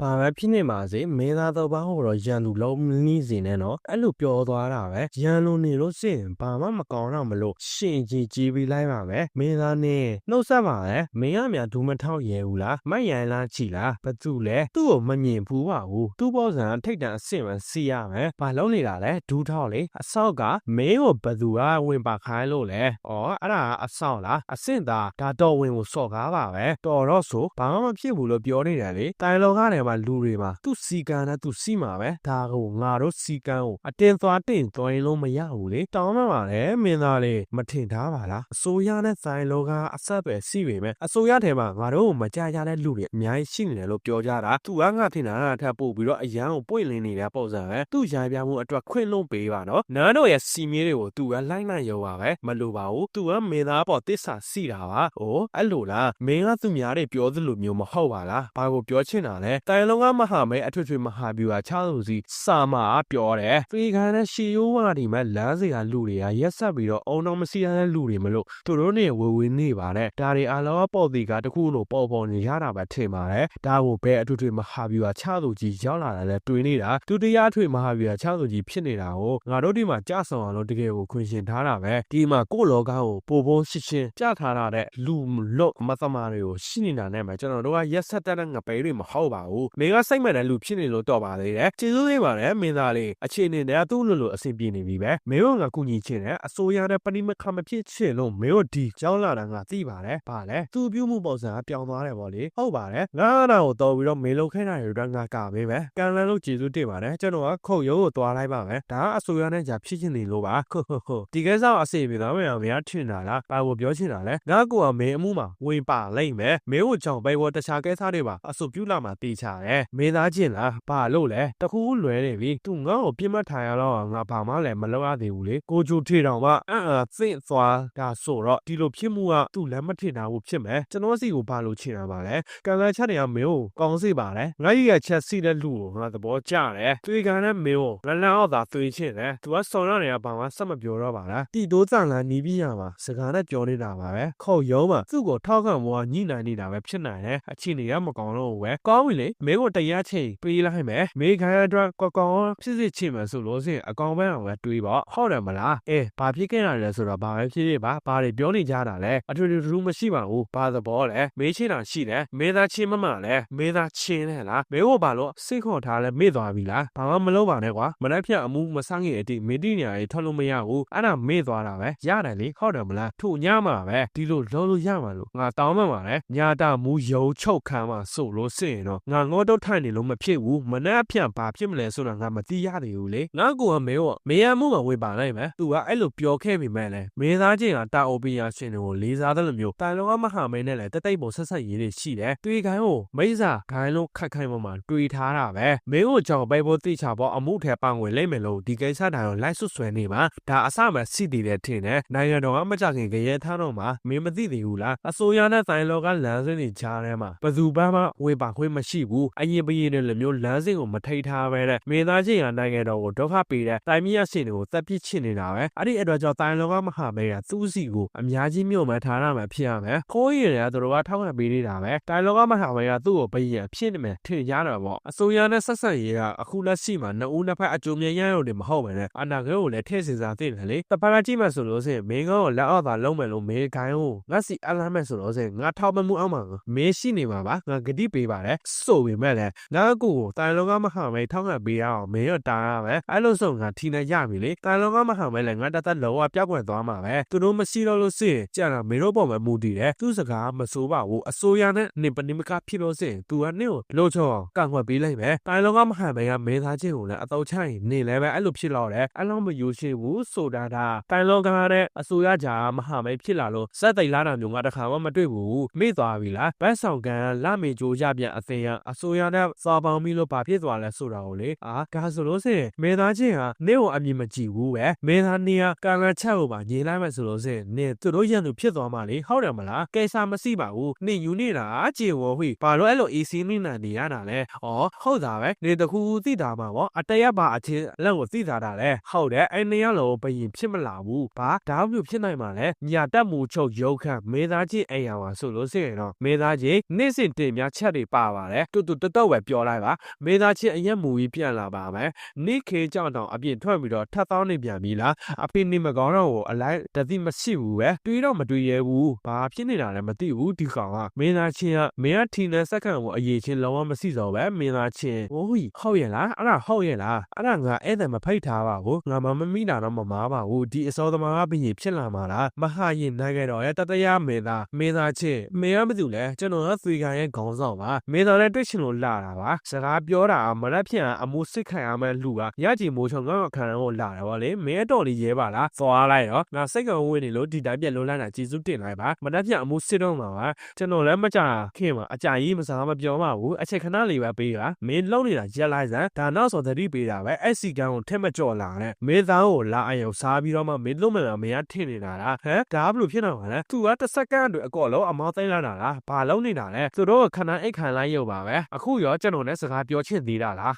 ဘာပဲဖြစ်နေပါစေမင်းသားတော့ဘာဟိုတော့ရန်သူလုံးမနီးစင်နဲ့နော်အဲ့လိုပြောသွားတာပဲရန်လိုနေလို့စင်ဘာမှမကောင်းတော့မလို့ရှင်ကြီးကြီးပြီးလိုက်ပါပဲမင်းသားနဲ့နှုတ်ဆက်ပါလေမင်းကမြန်ဒူးမထောက်ရဲဘူးလားမိုက်ရန်လားချီလားဘသူလဲသူ့ကိုမမြင်ဘူးပါဘူးသူ့ဘောဆန်ထိတ်တန်အစ်စ်မှစီရမယ်ဘာလုံးနေတာလဲဒူးထောက်လေအဆောက်ကမင်းကိုဘသူကဝင်ပါခိုင်းလို့လဲဩအဲ့ဒါကအဆောက်လားအစ်စ်သားဒါတော့ဝင်ကိုစော့ကားပါပဲတော်တော့ဆိုဘာမှမဖြစ်ဘူးလို့ပြောနေတယ်လေတိုင်လောကထဲမှာလူတွေမှာသူ့စီကံနဲ့သူ့စီမှာပဲဒါကိုငါတို့စီကံကိုအတင်းသွားတင်သွင်းလို့မရဘူးလေတောင်းမှပါလေမင်းသားလေးမထင်ထားပါလားအစိုးရနဲ့ဆိုင်လောကအဆက်ပဲစီပေမဲ့အစိုးရထဲမှာငါတို့ကိုမကြကြတဲ့လူတွေအများကြီးရှိနေတယ်လို့ပြောကြတာသူကငါထင်တာကထပ်ပို့ပြီးတော့အရန်ကိုပွင့်လင်းနေတဲ့ပုံစံပဲသူ့ရိုင်းပြမှုအတွက်ခွင့်လွှတ်ပေးပါနော်နန်းတို့ရဲ့စီမီးတွေကိုသူကလိုင်းလိုက်ရောပါပဲမလိုပါဘူးသူကမင်းသားပေါ်တစ္ဆာစီတာပါဟိုအဲ့လိုလားမင်းကသူများတွေပြောသလိုမျိုးမဟုတ်ပါလားဘာကိုပြောချင်တာလဲတိုင်လုံးကမဟာမဲအထွတ်ထွေမဟာဗျူဟာချလို့စီစာမာပြောတယ်ဖေခံတဲ့ရှီယိုးဝါဒီမဲ့လမ်းစရာလူတွေကရက်ဆက်ပြီးတော့အုံတော့မစီရတဲ့လူတွေမလို့သူတို့နေဝေဝေနေပါနဲ့ဒါတွေအလောပေါ်တီကတခုလို့ပေါ်ပေါ်နေရတာပဲထင်ပါတယ်ဒါကိုဘယ်အထွတ်ထွေမဟာဗျူဟာချလို့ကြီးရောက်လာတာလဲတွေးနေတာဒုတိယအထွေမဟာဗျူဟာချလို့ကြီးဖြစ်နေတာကိုငါတို့ဒီမှာကြဆောင်အောင်လို့တကယ်ကိုခွင့်ရှင်ထားတာပဲဒီမှာကိုယ့်လောကကိုပို့ဖို့ရှင်းရှင်းပြထားတာတဲ့လူလွတ်မသမားတွေကိုရှိနေတာနဲ့မှကျွန်တော်တို့ကရက်ဆက်တဲ့ငပဲတွေမဟုတ်ပါဘူးမင်းကစိတ်မှန်တဲ့လူဖြစ်နေလို့တော့ပါသေးတယ်ကျေးဇူးလေးပါတယ်မင်းသားလေးအခြေအနေနဲ့သူ့လိုလိုအဆင်ပြေနေပြီပဲမင်းတို့ကကုညီချင်တယ်အစိုးရနဲ့ပဏိမခမဖြစ်ချင်လို့မင်းတို့ဒီကြောင်းလာတာငါသိပါတယ်ဗာလဲသူ့ပြုမှုပုံစံကပြောင်းသွားတယ်ဗောလေဟုတ်ပါတယ်ငါအနာကိုတော်ပြီးတော့မေလုံခဲတာတွေတော့ငါကမေးပဲကန်လန်လို့ကျေးဇူးတင်ပါတယ်ကျွန်တော်ကခုတ်ရုံးကိုသွားလိုက်ပါမယ်ဒါကအစိုးရနဲ့ကြာဖြစ်ချင်နေလို့ပါဟုတ်ဟုတ်ဟုတ်ဒီကဲစားအစီအပြေတော့မရမရထင်တာလားဘာကိုပြောချင်တာလဲငါကမင်းအမှုမှာဝင်ပါလိမ့်မယ်မင်းကိုကြောင်ပဲဘောတခြားကဲစားတွေပါအဆုပြုလာမှာတေးချတယ်မင်းသားချင်းလားဘာလို့လဲတခုလွယ်နေပြီသူငါ့ကိုပြစ်မှတ်ထားရတော့ငါဘာမှလည်းမလုပ်ရသေးဘူးလေကိုဂျူထေတောင်မှအံ့အားသင့်သွားဒါဆိုတော့ဒီလိုဖြစ်မှုကသူ့လည်းမထင်တာဘူးဖြစ်မယ်ကျွန်တော်စီကိုဘာလို့ချင်တာပါလဲကန်လန်ချက်တွေကမင်းကိုကောင်းစေပါလေငါကြီးကချက်စီတဲ့လူကိုငါသဘောကျတယ်တွေ့ကန်တဲ့မင်းကိုလန်လန်အောင်သာသွေးချင်တယ်သူကစော်ရနေတာဘာမှဆက်မပြောတော့ပါလားတီတိုးကြံလာနီးပြီးရမှာစကားနဲ့ပြောနေတာပါပဲခေါ်ရုံးမှာသူ့ကိုထောက်ခံဘွားညှိနိုင်နေတာပဲဖြစ်နိုင်တယ်အချင်းတွေကမကောင်းတော့ဘူးပဲကောင်းပြီလေမင်းကိုတရားချိန်ပေးလိုက်မယ်မေခိုင်အတွက်ကောကောင်းဖြစ်စစ်ချင်မယ်ဆိုလို့စင်အကောင်ပန်းအောင်ပဲတွေးပေါ့ဟုတ်တယ်မလားအေးဘာဖြစ်ခဲ့တာလဲဆိုတော့ဘာပဲဖြစ်ဖြစ်ပါဘာတွေပြောနေကြတာလဲအထူးထူးမရှိပါဘူးဘာသဘောလဲမေးချင်းတာရှိတယ်မေးသားချင်းမမလဲမေးသားချင်းလဲလားမေးဖို့ဘာလို့စိတ်ခေါ်ထားလဲမေ့သွားပြီလားဘာမှမလုပ်ပါနဲ့ကွာမနေ့ဖြတ်အမှုမဆန်းငယ်အတိမေတိညာရေးထွက်လို့မရဘူးအဲ့ဒါမေ့သွားတာပဲရတယ်လေဟုတ်တယ်မလားထို့ညမှာပဲဒီလိုလုံးလို့ရမှာလို့ငါတောင်းမှမှာလဲညာတာမူယုံချုပ်ခံမှာဆိုလို့စင်တော့ငါငေါတော့ထိုင်နေလို့မဖြစ်ဘူးမနေ့ဖြတ်ဘာဖြစ်မလဲဆိုတာငါမသိရသေးဘူးလေငါကူကမေရောမေရမှုမှာဝေပါလိုက်မယ်သူကအဲ့လိုပြောခဲ့ပြီမဲ့လဲမေသားချင်းကတာအိုပီယာရှင်တွေကိုလေးစားတယ်လို့မျိုးတိုင်လုံးကမဟာမင်းနဲ့လည်းတတိတ်ပုံဆက်ဆက်ရေးတွေရှိတယ်တွေ့ခိုင်းကိုမိစာခိုင်းလို့ခက်ခိုင်းမှမှာတွေ့ထားတာပဲမင်းကိုကြောင်ပဲဖို့တိချပေါ်အမှုထဲပန်ဝင်လိမ့်မယ်လို့ဒီကိစ္စတိုင်ကိုလိုက်ဆွဆွဲနေမှာဒါအစမှစီတည်တဲ့ထင်တယ်နိုင်ငံတော်ကမကြခင်ကြရဲထားတော့မှာမင်းမသိသေးဘူးလားအစိုးရနဲ့ဆိုင်လောကလမ်းစဉ်တွေကြားထဲမှာဘသူပန်းမှဝေပါခွင့်မရှိဘူးအရင်ပရင်တွေလိုမျိုးလမ်းစဉ်ကိုမထိထားပဲတဲ့မင်းသားချင်းကနိုင်ငံတော်ကိုဒုက္ခပေးတဲ့တိုင်မီရရှင်တွေကိုတပ်ပစ်ချင်နေတာပဲအဲ့ဒီအတွက်ကြောင့်တိုင်လောကမဟာမဲကသူ့စီကိုအများကြီးမြို့မှထားရမှာဖြစ်ရမယ်ခိုးရတွေကသူတို့ကထောက်ခံပေးနေတာပဲတိုင်လောကမဟာမဲကသူ့ကိုဘယင်ဖြစ်နေမယ်ထင်ရတာပေါ့အစိုးရနဲ့ဆက်ဆက်ရေးကအခုလက်ရှိမှာနှစ်ဦးနှစ်ဖက်အကြိုမြင်ရရုံတွေမဟုတ်ပဲနဲ့အနာဂတ်ကိုလည်းထည့်စင်စားသိတယ်လေတပတ်ကကြည့်မှဆိုလို့စင်မင်းကောကိုလက်အောက်သာလုံးမယ်လို့မေးခိုင်းကိုငါစီအလမ်းမဲ့ဆိုလို့စင်ငါထောက်မမှုအောင်မှာမင်းရှိနေမှာပါငါဂတိပေးပါတယ်ဆိုပေမဲ့လည်းငါကူကိုတိုင်လောကမဟာမဲထောက်ခံပေးရအောင်မင်းရတားရမယ်အဲ့လိုဆိုငါထီနေရပြီလေတိုင်လောကမဟာမဲလည်းငါတသက်လောကပြောက်ွယ်သွားမှာပဲသူတို့မရှိတော့လို့စင်ကြာတာမင်းတို့ပေါ်မှာမူတည်တယ်သူစကားမဆိုးပါဘူးအစိုးရနဲ့နေပနိမကဖြစ်လို့စင်သူကနင့်ကိုလို့ချောကန့်ကွက်ပေးလိုက်မယ်တိုင်လောကမဟာမဲကမင်းသားချင်းကိုလည်းအတော့ချိုင်နေလည်းပဲအဲ့လိုဖြစ်တော့တယ်အဲ့လိုမယူရှိဘူးဆိုတာဒါတိုင်လောကနဲ့အစိုးရကြာမဟာမဲဖြစ်လာလို့စက်သိလာတာမျိုးငါတခါမှမတွေ့ဘူးမေ့သွားပြီလားဘတ်ဆောင်ကန်လမေကြိုးကြပြန်အသင်ရအစိုးရနဲ့စာပေါင်းပြီးလို့ဘာဖြစ်သွားလဲဆိုတာကိုလေအာဒါဆိုလို့စင်မင်းသားချင်းဟာနင့်ကိုအမြင်မကြည့်ဘူးပဲမင်းသားနေကကံကချက်ကိုပါညီလိုက်မယ်ဆိုလို့စင်နင်သူတို့ရန်သူဖြစ်သွားမှလေဟုတ်တယ်မလားကဲစားမရှိပါဘူးနင်ယူနေတာအကြေဝဟိဘာလို့အဲ့လိုအေးစင်းနေနေရတာလဲဩဟုတ်တာပဲနေတခုသိတာမှာဗောအတရပါအချင်းလက်ကိုသိတာတာလဲဟုတ်တယ်အဲ့နေရလုံးဘယင်ဖြစ်မလာဘူးဘာဒါမှမဖြစ်နိုင်မှာလဲညာတက်မှုချုပ်ရုပ်ခန့်မင်းသားချင်းအိမ်ရပါဆိုလို့စင်တော့မင်းသားချင်းနေ့စဉ်တင်များချက်တွေပါပါတယ်တူတူတတော့ပဲပြောလိုက်ပါမင်းသားချင်းအရက်မူကြီးပြန်လာပါမယ်နိခေကြောင့်တော့အပြင်ထွက်ပြီးတော့ထပ်သောင်းနေပြန်ပြီလားအဖေနေမကောင်းတော့ကိုအလိုက်တသိမရှိဘူးပဲတွေးတော့မတွေးရဲဘူးဘာဖြစ်နေတာလဲမသိဘူးဒီကောင်ကမင်းသားချင်းကမင်းကထီနဲ့စက္ကန့်ကိုအရေးချင်းလုံးဝမရှိတော့ပဲမင်းသားချင်းဟိုးဟုတ်ရဲ့လားအဲ့ဒါဟုတ်ရဲ့လားအဲ့ဒါငါဧည့်သည်မဖိတ်ထားပါဘူးငါမမမိတာတော့မမားပါဘူးဒီအစောသမားကဘင်းကြီးဖြစ်လာမှာလားမဟာရင်နိုင်ခဲ့တော့ရဲ့တတရမင်းသားမင်းသားချင်းမင်းကမသိဘူးလဲကျွန်တော်ကသွေခံရဲ့ခေါင်းဆောင်ပါမင်းသားလည်းတွေ့ချင်လို့လာတာပါစကားပြောတာမရက်ဖြန်အမိုးစစ်ခံရမယ့်လူကရကြည်မိုးချုံငေါ့ခံရဖို့လာတယ်ဗောလေမင်းအတော်လေးရဲပါလားသွားလိုက်တော့ငါစိတ်ကောင်ဝင်နေလို့ဒီတိုင်းပြက်လုံးလိုက်တာကျေစုတင်လိုက်ပါမရက်ဖြန်အမိုးစစ်တော့မှာပါကျွန်တော်လည်းမကြခင်မှာအကြကြီးမစားမပြောပါဘူးအချက်ခဏလေးပဲပေးတာမင်းလုံးနေတာရက်လိုက်စမ်းဒါနောက်ဆိုသတိပေးတာပဲအဲ့စီကန်ကိုထက်မကြော်လာတဲ့မင်းသားကိုလာအယုံစားပြီးတော့မှမင်းလုံးမယ်မရထင်နေတာလားဟမ်ဒါဘလို့ဖြစ်တော့မှာလဲသူကတစ်စက္ကန့်အတွက်အကောလုံးအမောင်းသိမ်းလာတာလားဘာလုံးနေတာလဲသူတို့ကခဏအိတ်ခံလိုက်ရုပ်ပါပဲအခုရောကျွန်တော်နဲ့စကားပြောချင်သေးတာလား